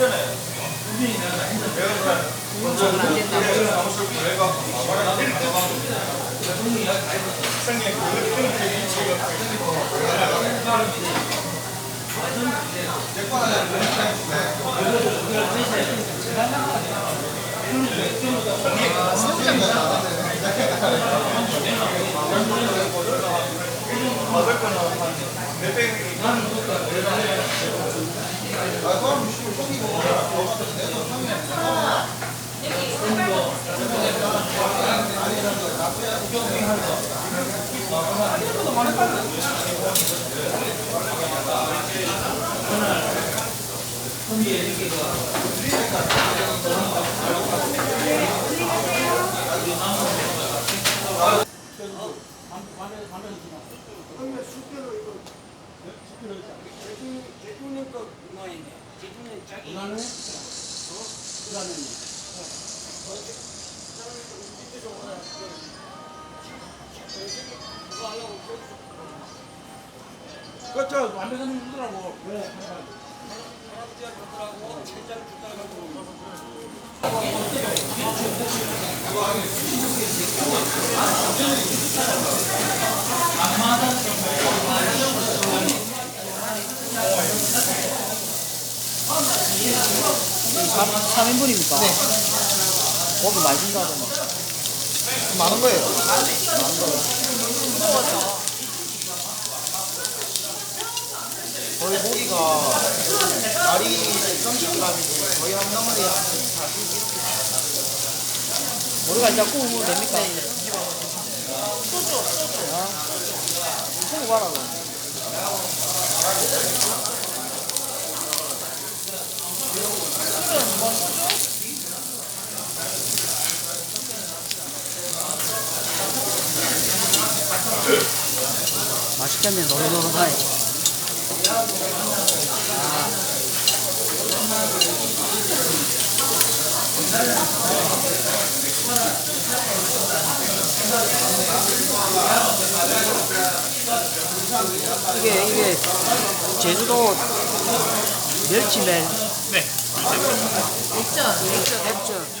맞잖아요. 국민이나 내가 먼저 내가 사무실 보내가 말을 안 듣는 거 대통령이야. 세상에 그 때문에 이치가 맞을 거는 내 땡이 나는 못가 내가 한 명 숙제로 이거 제주님 거 그거 아니에요. 그다음에. 그렇죠. 안마다 정말. 3, 인분입니까 네. 고기 맛있다 하더만. 많은 거예요. 거의 고기가 알이 30g이고 거의 한 덩어리 한 우리가 이제 구우면 됩니까? 소주, 소주. 소주 봐라고. 맛있겠네 노릇노릇하니 이게 이게 제주도 멸치맨 액젓, 액젓, 액젓.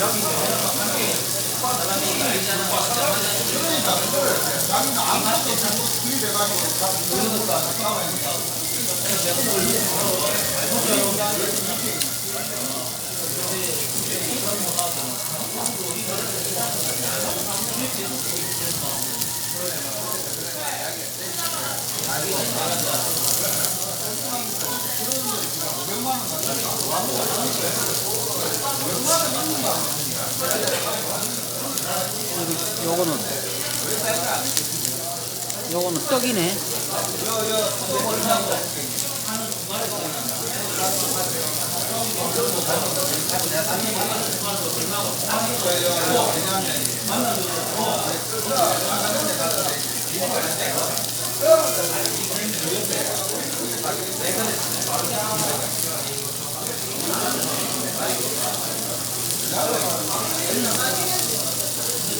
여기 500만 원 받는다. 500만 원 받는다. 요거는 요거는 떡이네.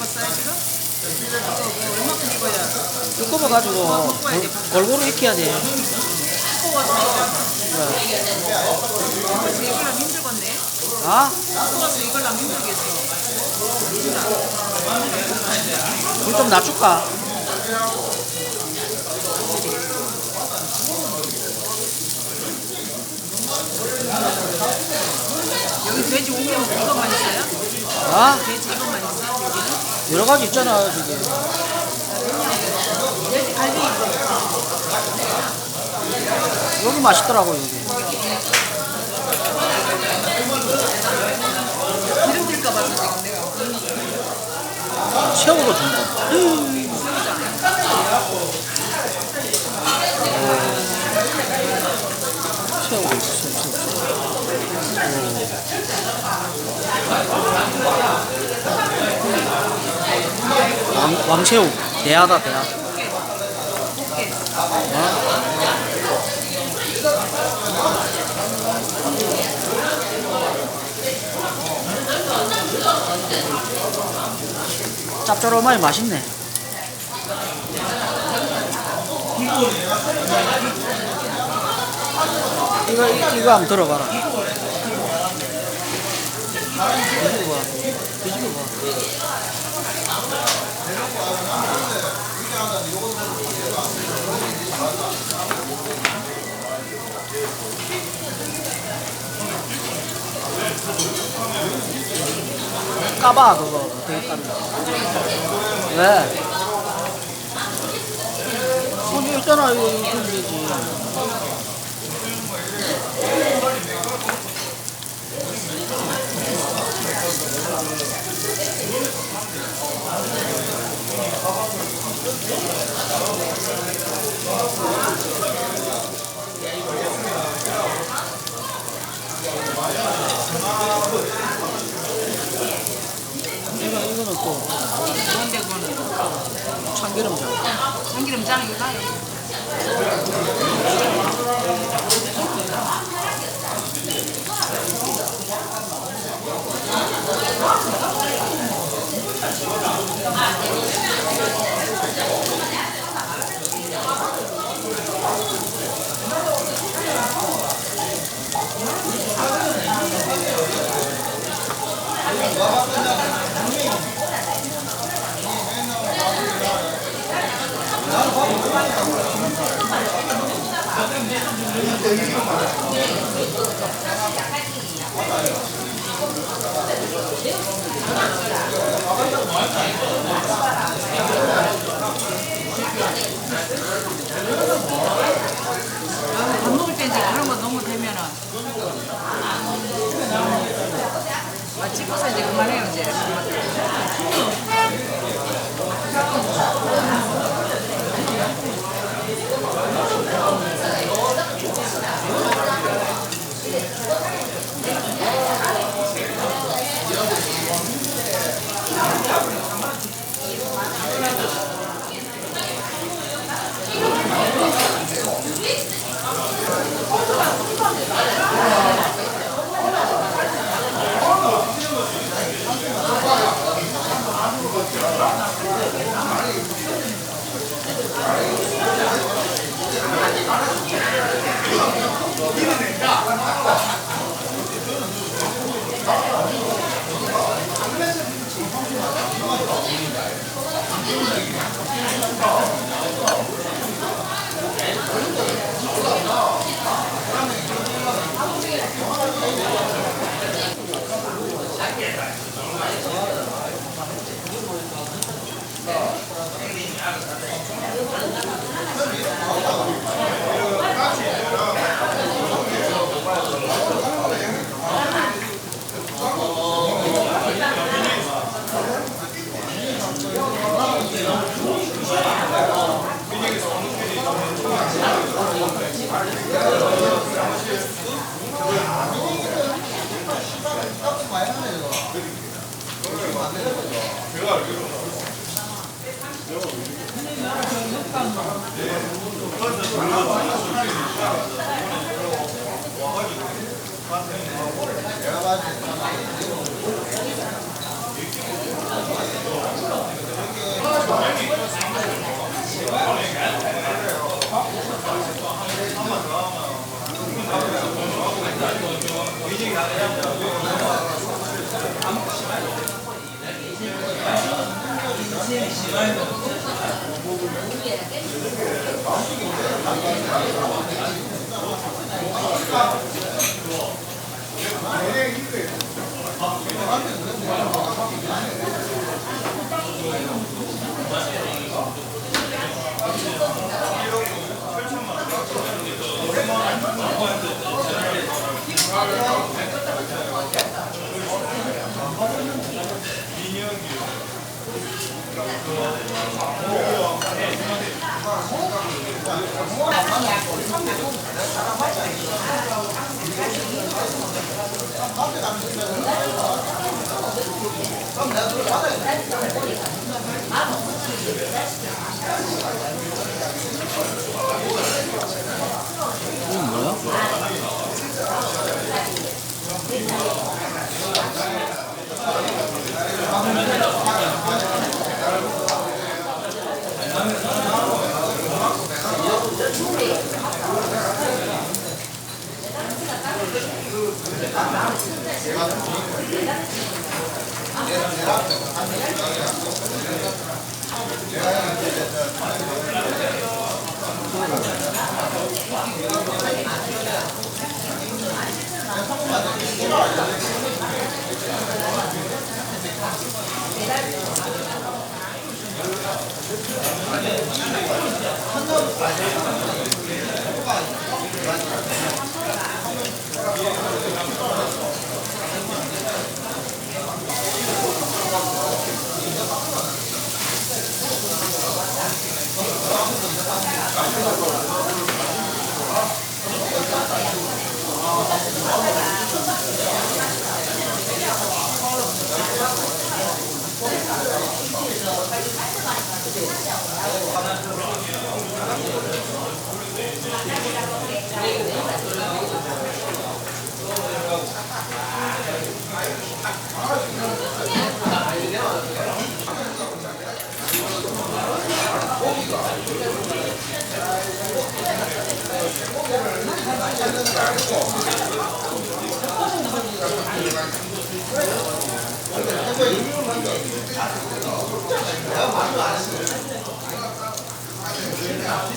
이거 얼마큼 입어야 두꺼워가지고 골- 골고루 익혀야 돼. 두꺼워서 그래서 이걸랑 힘들겠네 아? 두꺼워서 이걸랑 힘들겠어 불좀 낮출까? 여기 돼지 오면 이것만 있어요? 아? 돼지 이것만 있어? 여기는? 여러 가지 있잖아, 저기. 여기 맛있더라고, 여기. 기름 질까봐 지금 내가 새우도 준다. 새우도 있어, 새우, 새우. 오. 왕, 왕새우. 대하다, 대하. 곱게 짭조름하니 맛있네. 이거, 이- 이거 한번 들어봐라. 뒤집어 봐. 뒤집어 봐. 까봐, 그거. 되게 까봐. 왜? 손이 있잖아, 이거, 이거 손이지. 이거, 이거는 또 뭔데 그거는 참기름장. 참기름장 이거 다밥 먹을 때 이제 그런 거 너무 되면은 아, 찍어서 이제 그만해요 이제 아, 그래요? 이건 뭐야? Amen.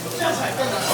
진짜 잘 끝났어.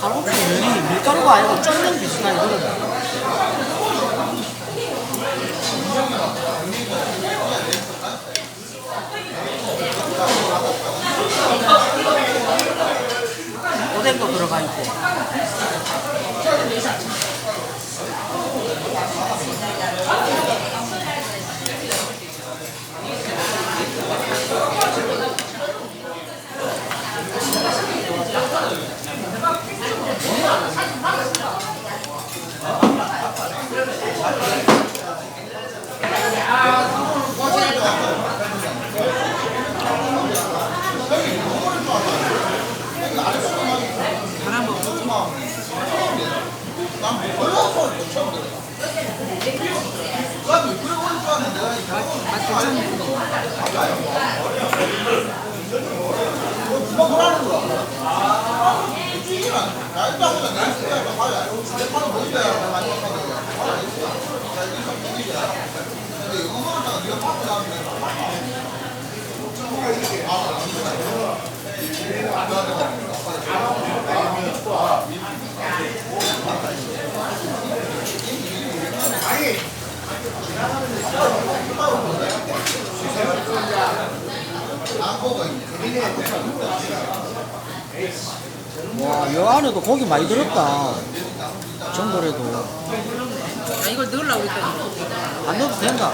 가로수는 밀가루가 아니고 쫀면 비슷하게 그런 오뎅도 들어가 있고 와, 여 안에도 고기 많이 들었다. 전골에도. 아 이걸 넣으려고 했더니 안 넣어도 된다.